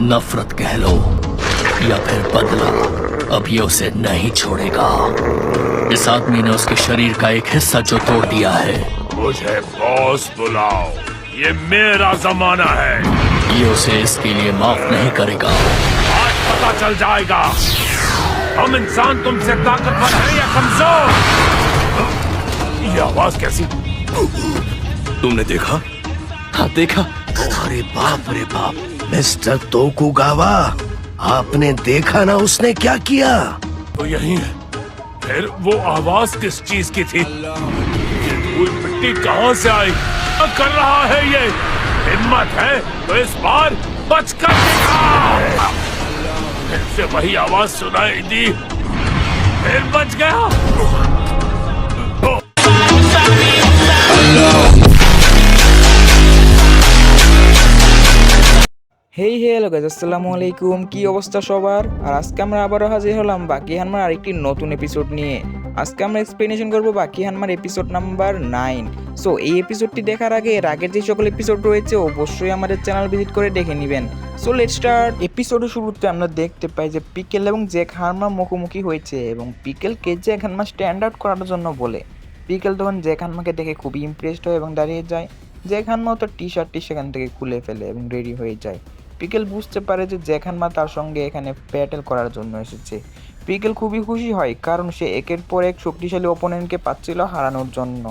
नफरत कह लो या फिर बदला। अब ये उसे नहीं छोड़ेगा। इस आदमी ने उसके शरीर का एक हिस्सा जो तोड़ दिया है। मुझे बॉस बुलाओ। ये मेरा जमाना है। ये उसे इसके लिए माफ़ नहीं करेगा। आज पता चल जाएगा हम इंसान तुमसे ताकतवर हैं या कमज़ोर। ये आवाज़ कैसी? तुमने देखा? हाँ देखा। अरे बाप रे बाप। मिस्टर तोकुगावा, आपने देखा ना उसने क्या किया? तो यही है। फिर वो आवाज़ किस चीज़ की थी? मिट्टी कहाँ से आई? कर रहा है ये? हिम्मत है तो इस बार बच कर फिर से वही आवाज़ सुनाई दी। फिर बच गया। হেই, হে হ্যালো গাইজ আসসালামু আলাইকুম। কি অবস্থা সবার? আর আজকে আমরা আবারও হাজির হলাম বাকি হানমার আরেকটি নতুন এপিসোড নিয়ে। আজকে আমরা এক্সপ্লেনেশন করব বাকি হানমার এপিসোড নাম্বার নাইন সো এই এপিসোডটি দেখার আগে এর আগের যে সকল এপিসোড রয়েছে, অবশ্যই আমাদের চ্যানেল ভিজিট করে দেখে নেবেন। সো লেট স্টার্ট এপিসোডের শুরুতে আমরা দেখতে পাই যে পিকেল এবং জ্যাক হানমা মুখোমুখি হয়েছে এবং পিকেলকে জ্যাক হানমা স্ট্যান্ড আউট করার জন্য বলে। পিকেল তখন জ্যাক হানমাকে দেখে খুবই ইমপ্রেসড হয় এবং দাঁড়িয়ে যায়। জ্যাক হানমাও তো টি শার্টটি সেখান থেকে খুলে ফেলে এবং রেডি হয়ে যায়। পিকেল বুঝতে পারে যে জ্যাখানমা তার সঙ্গে এখানে ব্যাটেল করার জন্য এসেছে। পিকেল খুবই খুশি হয়, কারণ সে একের পর এক শক্তিশালী ওপোনেন্টকে পাচ্ছিল হারানোর জন্য।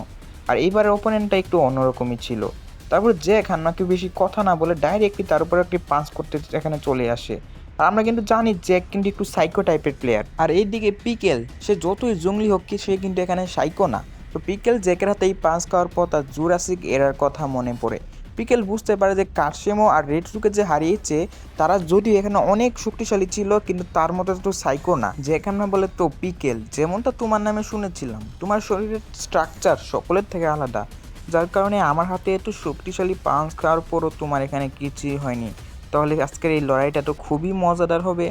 আর এইবারের ওপোনেন্টটা একটু অন্যরকমই ছিল। তারপর জ্যাক হান্নাকে বেশি কথা না বলে ডাইরেক্টলি তার উপর একটি পাঞ্চ করতে এখানে চলে আসে। আর আমরা কিন্তু জানি জ্যাক কিন্তু একটু সাইকো টাইপের প্লেয়ার আর এইদিকে পিকেল সে যতই জঙ্গলি হোক কি, সে কিন্তু এখানে সাইকো না। তো পিকেল জ্যাকের হাতে এই পাঁচ খাওয়ার পর তার জুরাসিক এরার কথা মনে পড়ে। পিকেল বুঝতে পারে যে কার্সেমো আর রেড রেডসুকে যে হারিয়েছে, তারা যদিও এখানে অনেক শক্তিশালী ছিল, কিন্তু তার মতো তো সাইকো না। যে এখানে বলে তো পিকেল যেমনটা তোমার নামে শুনেছিলাম। তোমার শরীরের স্ট্রাকচার সকলের থেকে আলাদা। যার কারণে আমার হাতে এত শক্তিশালী পাঞ্চ খাওয়ার পরও তোমার এখানে কিছুই হয়নি। তাহলে আজকের এই লড়াইটা তো খুবই মজাদার হবে।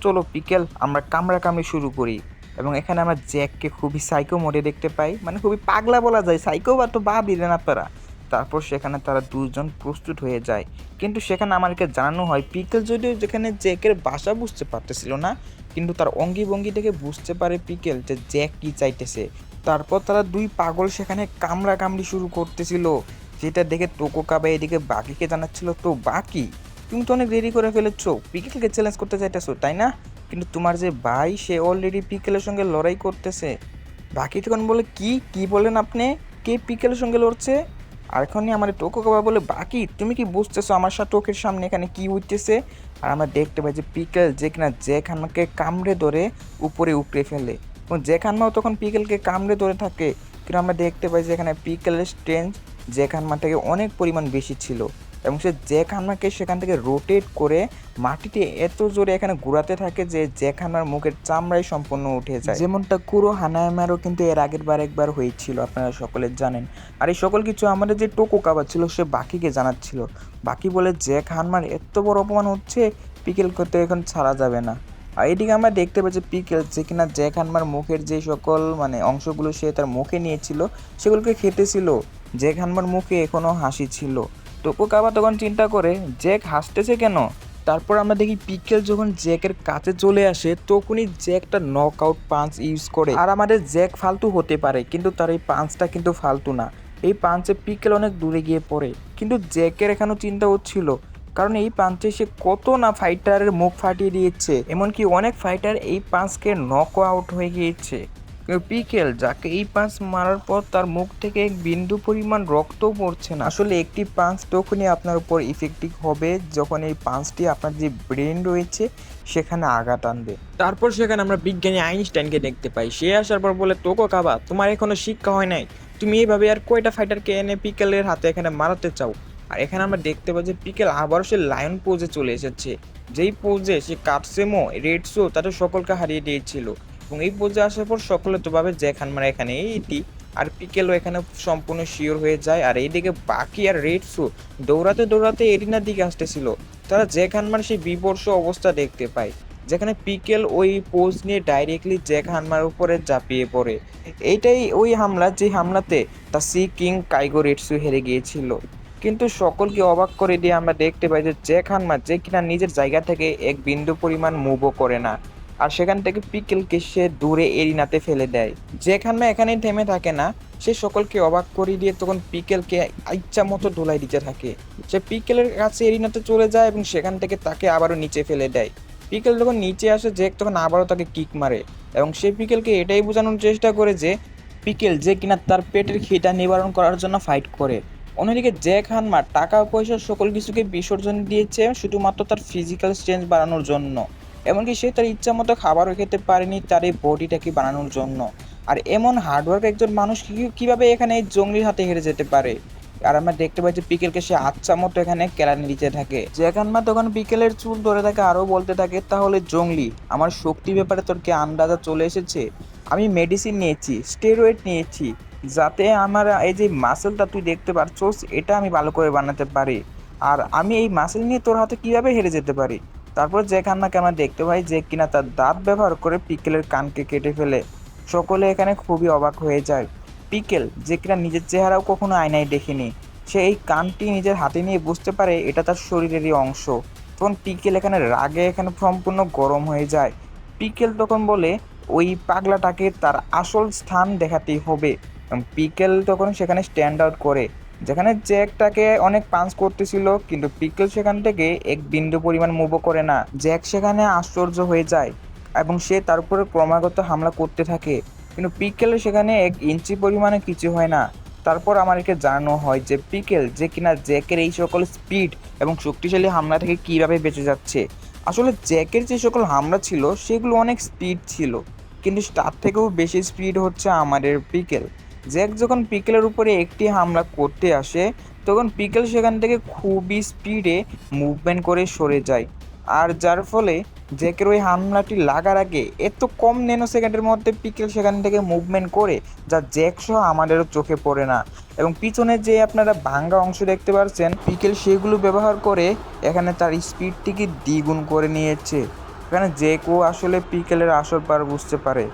চলো পিকেল আমরা কামড়া কামড়ি শুরু করি। এবং এখানে আমরা জ্যাককে খুবই সাইকো মোডে দেখতে পাই। মানে খুবই পাগলা বলা যায়। সাইকো বা তো বা দিলেন আপনারা। তারপর সেখানে তারা দুজন প্রস্তুত হয়ে যায়। কিন্তু সেখানে আমাদেরকে জানানো হয়, পিকেল যদিও যেখানে জ্যাকের বাসা বুঝতে পারতেছিল না, কিন্তু তার অঙ্গি ভঙ্গি দেখে বুঝতে পারে পিকেল যে জ্যাক কি চাইতেছে। তারপর তারা দুই পাগল সেখানে কামড়া কামড়ি শুরু করতেছিল, যেটা দেখে টোকো কাবা এদিকে বাকিকে জানাচ্ছিল, তো বাকি, তুমি তো অনেক রেডি করে ফেলেছো, পিকেলকে চ্যালেঞ্জ করতে চাইতেছো, তাই না? কিন্তু তোমার যে ভাই, সে অলরেডি পিকেলের সঙ্গে লড়াই করতেছে। বাকি তখন বলে, কি কি বলেন আপনি? কে পিকেলের সঙ্গে লড়ছে? আর এখনই আমার টোকো কাবা বলে বাকি, তুমি কি বুঝতেছো আমার সাথে টোকের সামনে এখানে কি হইতেছে আর আমরা দেখতে পাই যে পিকেল যে কিনা খানমাকে কামড়ে ধরে উপরে উপড়ে ফেলে। এবং খানমাও তখন পিকেলকে কামড়ে ধরে থাকে। কিন্তু আমরা দেখতে পাই যে এখানে পিকেলের স্ট্রেঞ্জ যে খানমা থেকে অনেক পরিমাণ বেশি ছিল। এবং সে যে খানমাকে সেখান থেকে রোটেট করে মাটিতে এত জোরে এখানে ঘোরাতে থাকে যে যে খানমার মুখের চামড়াই সম্পূর্ণ উঠে যায়। যেমনটা কুরো হানায়ামারও কিন্তু এর আগের বার একবার হয়েছিল, আপনারা সকলে জানেন। আর এই সকল কিছু আমাদের যে টোকো কাবার ছিল সে বাকিকে জানাচ্ছিল। বাকি বলে যে খানমার এত বড় অপমান হচ্ছে, পিকেল করতে এখন ছাড়া যাবে না। আর এদিকে আমরা দেখতে পাচ্ছি পিকেল যে কিনা জ্যাক হানমার মুখের যে সকল মানে অংশগুলো সে তার মুখে নিয়েছিল, সেগুলোকে খেতেছিল। জ্যাক হানমার মুখে এখনও হাসি ছিল। টোকো কাবা তখন চিন্তা করে, জ্যাক হাসতেছে কেন? তারপর আমরা দেখি পিকেল যখন জ্যাকের কাছে চলে আসে, তখনই জ্যাকটা নক আউট পাঞ্চ ইউজ করে। আর আমাদের জ্যাক ফালতু হতে পারে, কিন্তু তার এই পাঞ্চটা কিন্তু ফালতু না। এই পাঞ্চে পিকেল অনেক দূরে গিয়ে পড়ে। কিন্তু জ্যাকের এখানেও চিন্তা হচ্ছিল, কারণ এই পাঞ্চে সে কত না ফাইটারের মুখ ফাটিয়ে দিয়েছে। এমনকি অনেক ফাইটার এই পাঞ্চকে নক আউট হয়ে গিয়েছে। পিকেল যাকে এই পাঁচ মারার পর তার মুখ থেকে এক বিন্দু পরিমাণ রক্তও পড়ছে না। আসলে একটি পাঁচ তখনই আপনার উপর ইফেক্টিভ হবে যখন এই পাঁচটি আপনার যে ব্রেন রয়েছে, সেখানে আঘাত আনবে। তারপর সেখানে আমরা বিজ্ঞানী আইনস্টাইনকে দেখতে পাই। সে আসার পর বলে তোকো কাবা, তোমার এখনও শিক্ষা হয় নাই। তুমি এইভাবে আর কয়টা ফাইটারকে এনে পিকেলের হাতে এখানে মারাতে চাও? আর এখানে আমরা দেখতে পাই যে পিকেল আবারও সে লায়ন পোজে চলে এসেছে। যেই পোজে সে কাটসেমো রেডসো তাদের সকলকে হারিয়ে দিয়েছিল। এবং এই পোজে আসার পর সকলে তো ভাবে যে খানমারা এখানে এইটি আর পিকেলও এখানে সম্পূর্ণ শিওর হয়ে যায়। আর এইদিকে বাকি আর রেডসো দৌড়াতে দৌড়াতে এরিনার দিকে আসতেছিল। তারা যে খানমার সেই বিবর্ষ অবস্থা দেখতে পায়। যেখানে পিকেল ওই পোজ নিয়ে ডাইরেক্টলি জ্যাক হানমার উপরে ঝাঁপিয়ে পড়ে। এইটাই ওই হামলা, যে হামলাতে তা সি কিং কাইগো রেডসু হেরে গিয়েছিল। কিন্তু সকলকে অবাক করে দিয়ে আমরা দেখতে পাই যে জ্যাক হানমা যে কিনা নিজের জায়গা থেকে এক বিন্দু পরিমাণ মুভও করে না। আর সেখান থেকে পিকেলকে সে দূরে এরিনাতে ফেলে দেয়। জ্যাক হানমা এখানেই থেমে থাকে না, সে সকলকে অবাক করে দিয়ে তখন পিকেলকে ইচ্ছা মতো ধুলাই দিতে থাকে। সে পিকেলের কাছে এরিনাতে চলে যায় এবং সেখান থেকে তাকে আবারও নিচে ফেলে দেয়। পিকেল যখন নিচে আসে জ্যাক তখন আবারও তাকে কিক মারে এবং সে পিকেলকে এটাই বোঝানোর চেষ্টা করে যে, পিকেল যে কিনা তার পেটের খিদা নিবারণ করার জন্য ফাইট করে। অন্যদিকে জ্যাক হানমার টাকা পয়সা সকল কিছুকে বিসর্জন দিয়েছে শুধুমাত্র তার ফিজিক্যাল স্ট্রেংথ বাড়ানোর জন্য। এমনকি সে তার ইচ্ছা মতো খাবারও খেতে পারেনি তার এই বডিটাকে বানানোর জন্য। আর এমন হার্ডওয়ার্ক একজন মানুষ কীভাবে এখানে এই জঙ্গলির হাতে হেরে যেতে পারে? আর আমরা দেখতে পাই যে পিকেলকে সে আচ্ছা মতো এখানে কেলানি দিতে থাকে। জ্যাকানমা তখন পিকেলের চুল ধরে থাকে আরও বলতে থাকে, তাহলে জঙ্গলি, আমার শক্তি ব্যাপারে তোর কি আন্দাজা চলে এসেছে? আমি মেডিসিন নিয়েছি স্টেরয়েড নিয়েছি, যাতে আমার এই যে মাসেলটা তুই দেখতে পারছোস, এটা আমি ভালো করে বানাতে পারি। আর আমি এই মাসেল নিয়ে তোর হাতে কীভাবে হেরে যেতে পারি? তারপর যে কান্নাকে আমরা দেখতে পাই যে কিনা তার দাঁত ব্যবহার করে পিকেলের কানকে কেটে ফেলে। সকলে এখানে খুবই অবাক হয়ে যায়। পিকেল, যে কিনা নিজের চেহারাও কখনো আয়নায় দেখেনি। সে এই কানটি নিজের হাতে নিয়ে বুঝতে পারে এটা তার শরীরেরই অংশ। তখন পিকেল এখানে রাগে এখানে সম্পূর্ণ গরম হয়ে যায়। পিকেল তখন বলে, ওই পাগলাটাকে তার আসল স্থান দেখাতেই হবে। পিকেল তখন সেখানে স্ট্যান্ড আউট করে। যেখানে জ্যাকটাকে অনেক পাঞ্চ করতেছিল, কিন্তু পিকেল সেখান থেকে এক বিন্দু পরিমাণ মুভও করে না। জ্যাক সেখানে আশ্চর্য হয়ে যায় এবং সে তার উপরে ক্রমাগত হামলা করতে থাকে। কিন্তু পিকেল সেখানে এক ইঞ্চি পরিমাণে কিছু হয় না। তারপর আমাদেরকে জানানো হয় যে পিকেল যে কিনা জ্যাকের এই সকল স্পিড এবং শক্তিশালী হামলা থেকে কীভাবে বেঁচে যাচ্ছে। আসলে জ্যাকের যে সকল হামলা ছিল, সেগুলো অনেক স্পিড ছিল। কিন্তু তার থেকেও বেশি স্পিড হচ্ছে আমাদের পিকেল। জ্যাক যখন পিকেলের উপরে একটি হামলা করতে আসে, তখন পিকেল সেখান থেকে খুবই স্পিডে মুভমেন্ট করে সরে যায়। আর যার ফলে জ্যাকের ওই হামলাটি লাগার আগে এত কম ন্যানো সেকেন্ডের মধ্যে পিকেল সেখান থেকে মুভমেন্ট করে যা জ্যাক সহ আমাদেরও চোখে পড়ে না। এবং পিছনে যে আপনারা ভাঙ্গা অংশ দেখতে পাচ্ছেন পিকেল সেগুলো ব্যবহার করে এখানে তার স্পিডটিকে দ্বিগুণ করে নিয়েছে। এখানে জ্যাকও আসলে পিকেলের আসল পার বুঝতে পারে।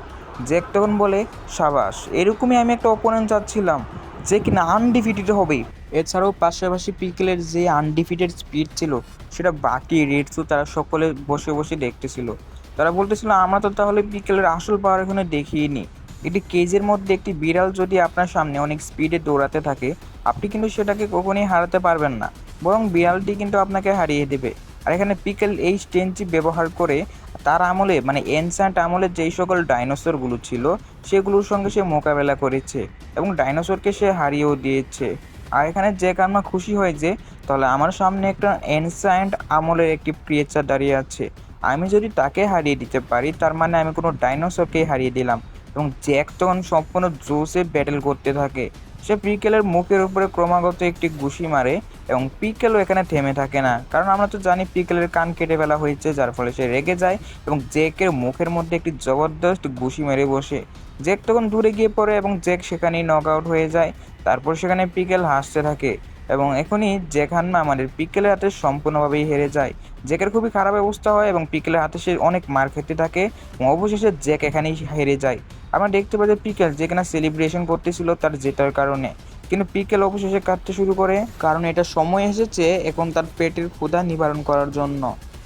জ্যাক তখন বলে, সাবাস, এরকমই আমি একটা অপোনেন্ট চাচ্ছিলাম, যে কিনা আনডিফিটেড হবে। এছাড়াও পাশাপাশি পিকেলের যে আনডিফিটেড স্পিড ছিল, সেটা বাকি রেডসও তারা সকলে বসে বসে দেখতেছিল। তারা বলতেছিল, আমরা তো তাহলে বিকেলের আসল পাওয়ার এখানে দেখিনি। একটি কেজের মধ্যে একটি বিড়াল যদি আপনার সামনে অনেক স্পিডে দৌড়াতে থাকে, আপনি কিন্তু সেটাকে কখনোই হারাতে পারবেন না। বরং বিড়ালটি কিন্তু আপনাকে হারিয়ে দেবে। আর এখানে পিকেল এই স্টেনটি ব্যবহার করে তার আমলে মানে এনসান্ট আমলের যেই সকল ডাইনোসরগুলো ছিল, সেগুলোর সঙ্গে সে মোকাবেলা করেছে এবং ডাইনোসরকে সে হারিয়েও দিয়েছে। আর এখানে যে কান্না খুশি হয় যে, তাহলে আমার সামনে একটা এনসান্ট আমলের একটি ক্রিয়েচার দাঁড়িয়ে আছে। আমি যদি তাকে হারিয়ে দিতে পারি, তার মানে আমি কোনো ডাইনোসরকেই হারিয়ে দিলাম। এবং জ্যাক তখন সম্পূর্ণ জোসে ব্যাটেল করতে থাকে। সে পিকেলের মুখের উপরে ক্রমাগত একটি ঘুষি মারে এবং পিকেলও এখানে থেমে থাকে না। কারণ আমরা তো জানি পিকেলের কান কেটে ফেলা হয়েছে, যার ফলে সে রেগে যায় এবং জ্যাকের মুখের মধ্যে একটি জবরদস্ত ঘুষি মেরে বসে। জ্যাক তখন দূরে গিয়ে পড়ে এবং জ্যাক সেখানেই নক আউট হয়ে যায়। তারপর সেখানে পিকেল হাসতে থাকে এবং এখনই জ্যাক হান্না আমাদের পিকেলের হাতে সম্পূর্ণভাবেই হেরে যায়। জ্যাকের খুবই খারাপ অবস্থা হয় এবং পিকেলের হাতে সে অনেক মার খেতে থাকে এবং অবশেষে জ্যাক এখানেই হেরে যায়। আমরা দেখতে পাই যে পিকেল যেখানে সেলিব্রেশন করতেছিল তার জেতার কারণে। কিন্তু পিকেল অবশেষে কাটতে শুরু করে, কারণ এটা সময় এসেছে এখন তার পেটের ক্ষুধা নিবারণ করার জন্য।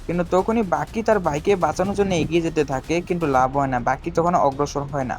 কিন্তু তখনই বাকি তার ভাইকে বাঁচানোর জন্য এগিয়ে যেতে থাকে, কিন্তু লাভ হয় না, বাকি তখন অগ্রসর হয় না।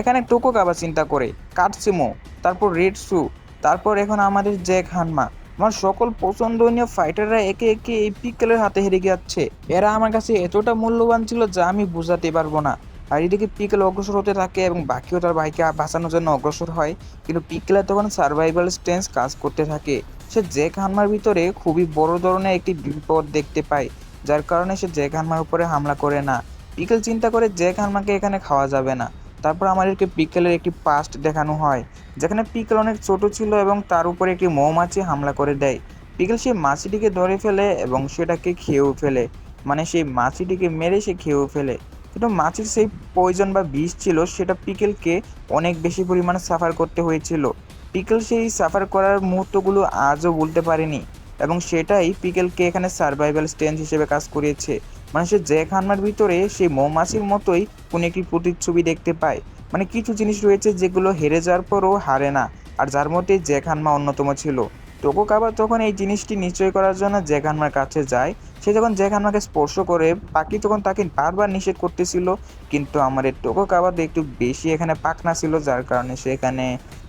এখানে টোকো আবার চিন্তা করে কাটসিমো তারপর রেড সু, তারপর এখন আমাদের জ্যাক হানমা। আমার সকল পছন্দনীয় ফাইটাররা একে একে এই পিকেলের হাতে হেরে যাচ্ছে। এরা আমার কাছে এতটা মূল্যবান ছিল যা আমি বোঝাতে পারব না। আর এদিকে পিকেল অগ্রসর হতে থাকে এবং বাকিও তার ভাইকে বাঁচানোর জন্য অগ্রসর হয়। কিন্তু পিকেলের তখন সার্ভাইভাল স্টেন্স কাজ করতে থাকে। সে জ্যাক হানমার ভিতরে খুবই বড় ধরনের একটি বিপদ দেখতে পায়, যার কারণে সে জ্যাক হানমার উপরে হামলা করে না। পিকেল চিন্তা করে জ্যাক হানমাকে এখানে খাওয়া যাবে না। তারপর আমাদেরকে পিকেলের একটি পাস্ট দেখানো হয়, যেখানে পিকেল অনেক ছোট ছিল এবং তার উপরে একটি মৌমাছি হামলা করে দেয়। পিকেল সেই মাছিটিকে ধরে ফেলে এবং সেটাকে খেয়েও ফেলে। মানে সেই মাছিটিকে মেরে সে খেয়েও ফেলে। কিন্তু মাছের সেই পয়জন বা বিষ ছিল, সেটা পিকেলকে অনেক বেশি পরিমাণে সাফার করতে হয়েছিল। পিকেল সেই সাফার করার মুহূর্তগুলো আজও বলতে পারেনি এবং সেটাই পিকেলকে এখানে সার্ভাইভাল স্টেন্স হিসেবে কাজ করিয়েছে। মানে সে জ্যাক হানমার ভিতরে সেই মৌমাছির মতোই কোনো একটি প্রতিচ্ছবি দেখতে পায়। মানে কিছু জিনিস রয়েছে যেগুলো হেরে যাওয়ার পরও হারে না, আর যার মধ্যে জ্যাক হানমা অন্যতম ছিল। টোকুগাওয়া তখন এই জিনিসটি নিশ্চয় করার জন্য জেখানমার কাছে যায়, সে যখন জেখানমাকে স্পর্শ করে, পাখি তখন তাকে বারবার নিষেধ করতেছিল। কিন্তু আমার এই টোকুগাওয়াতে একটু বেশি এখানে পাখনা ছিল, যার কারণে সে এখানে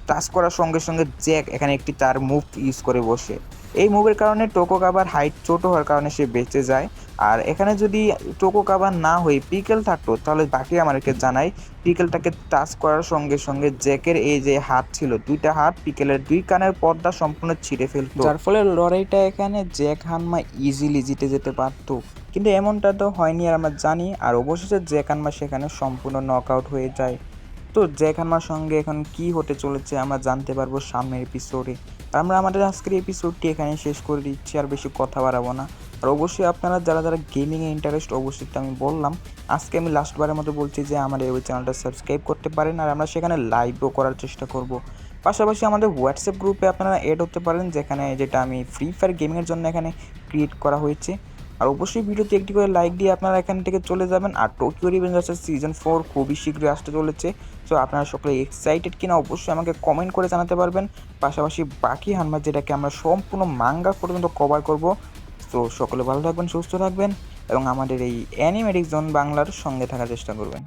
টাচ করার সঙ্গে সঙ্গে জ্যাক এখানে একটি তার মুভ ইউজ করে বসে। এই মুভের কারণে টোকো কাবার হাইট ছোট হওয়ার কারণে সে বেঁচে যায়। আর এখানে যদি টোকো কাবার না হয়ে পিকেল থাকতো, তাহলে বাকি আমাদেরকে জানাই, পিকেলটাকে টাচ করার সঙ্গে সঙ্গে জ্যাকের এই যে হাত ছিল, দুইটা হাত পিকেলের দুই কানের পর্দা সম্পূর্ণ ছিঁড়ে ফেলতো। যার ফলে লড়াইটা এখানে জ্যাক হানমা ইজিলি জিতে যেতে পারতো। কিন্তু এমনটা তো হয়নি আর আমরা জানি, আর অবশেষে জ্যাক হানমা সেখানে সম্পূর্ণ নক আউট হয়ে যায়। তো জ্যাক সঙ্গে এখন কি হতে চলেছে আমরা জানতে পারব সামনের এপিসোডে আর আমরা আমাদের আজকের এপিসোডটি এখানে শেষ করে দিচ্ছি, আর বেশি কথা বাড়াবো না। আর অবশ্যই আপনারা যারা যারা গেমিংয়ে ইন্টারেস্ট অবশ্যই আমি বললাম, আজকে আমি লাস্টবারের মতো বলছি যে আমাদের ওই চ্যানেলটা সাবস্ক্রাইব করতে পারেন, আর আমরা সেখানে লাইভও করার চেষ্টা করব। পাশাপাশি আমাদের হোয়াটসঅ্যাপ গ্রুপে আপনারা এড হতে পারেন, যেখানে যেটা আমি ফ্রি ফায়ার গেমিংয়ের জন্য এখানে ক্রিয়েট করা হয়েছে। আর অবশ্যই ভিডিওতে একটি করে লাইক দিয়ে আপনারা এখান থেকে চলে যাবেন। আর টোকিও রিভেঞ্জার্সের সিজন ফোর খুবই শীঘ্রই আসতে চলেছে। সো আপনারা সকলে এক্সাইটেড কিনা অবশ্যই আমাকে কমেন্ট করে জানাতে পারবেন। পাশাপাশি বাকি হানমার যেটাকে আমরা সম্পূর্ণ মাঙ্গা পর্যন্ত কভার করব। তো সকলে ভালো থাকবেন, সুস্থ থাকবেন এবং আমাদের এই অ্যানিমেটিক জোন বাংলার সঙ্গে থাকার চেষ্টা করবেন।